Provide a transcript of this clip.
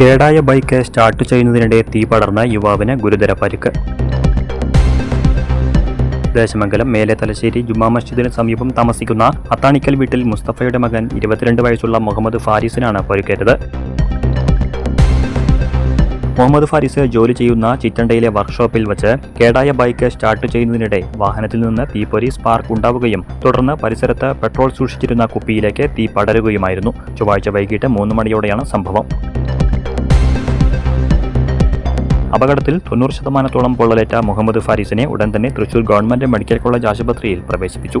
കേടായ bike start ചെയ്യുന്നതിനിടെ തീ പടർന്ന യുവാവിന് ഗുരുതര പരിക്ക്. ദേശമംഗലം മേലെ തലശ്ശേരി ജുമാ മസ്ജിദിന് സമീപം താമസിക്കുന്ന അത്താണിക്കൽ വീട്ടിൽ മുസ്തഫയുടെ മകൻ ഇരുപത്തിരണ്ട് വയസ്സുള്ള മുഹമ്മദ് ഫാരിസിനാണ് പരിക്കേറ്റത്. മുഹമ്മദ് ഫാരിസ് ജോലി ചെയ്യുന്ന ചിറ്റണ്ടയിലെ വർക്ക്ഷോപ്പിൽ വച്ച് കേടായ ബൈക്ക് സ്റ്റാർട്ട് ചെയ്യുന്നതിനിടെ വാഹനത്തിൽ നിന്ന് തീപ്പൊരി സ്പാർക്ക് ഉണ്ടാവുകയും തുടർന്ന് പരിസരത്ത് പെട്രോൾ സൂക്ഷിച്ചിരുന്ന കുപ്പിയിലേക്ക് തീ പടരുകയുമായിരുന്നു. ചൊവ്വാഴ്ച വൈകിട്ട് മൂന്ന് മണിയോടെയാണ് സംഭവം. അപകടത്തിൽ തൊണ്ണൂറ് ശതമാനത്തോളം പൊള്ളലേറ്റ മുഹമ്മദ് ഫാരിസിനെ ഉടൻ തന്നെ തൃശൂർ ഗവൺമെന്റ് മെഡിക്കൽ കോളേജ് ആശുപത്രിയിൽ പ്രവേശിപ്പിച്ചു.